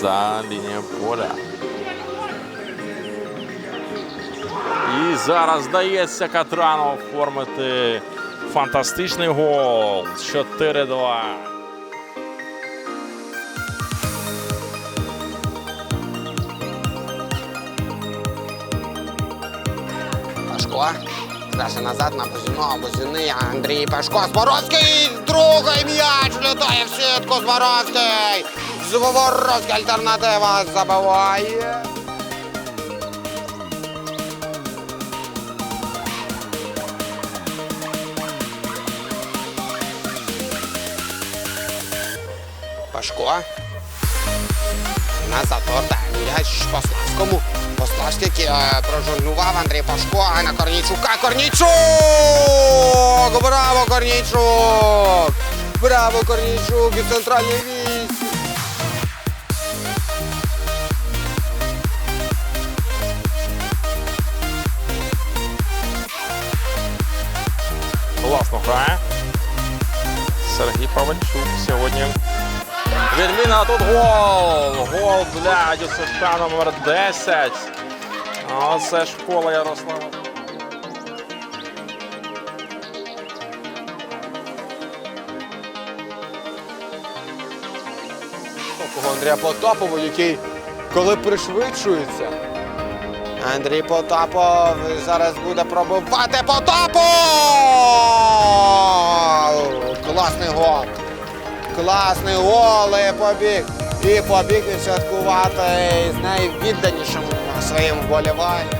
за лінією поля. І зараз вдається Катрану оформити фантастичний гол. 4-2. Пашко. Далі назад на Бузіно, Бузіни, Андрій Пашко. Зборовський, другий м'яч влітає в сітку. Зборовський. Зборовський альтернатива забиває. Пашко. Назад повертає м'яч Пославському. Пославський е, прожонглював Андрій Пашко, а на Корнійчука. Корнійчук! Браво, Корнійчук! Браво, Корнійчук і центральний вісь. Грає. Сергій Павельчук сьогодні. Відміна тут гол! Гол для Юсифка номер 10. Оце школа Ярослава. Андрія Потапова, який коли пришвидшується. Андрій Потапов зараз буде пробивати Потапов! Класний гол і побіг. І побіг відсвяткувати з найвідданішим своїм вболіванням.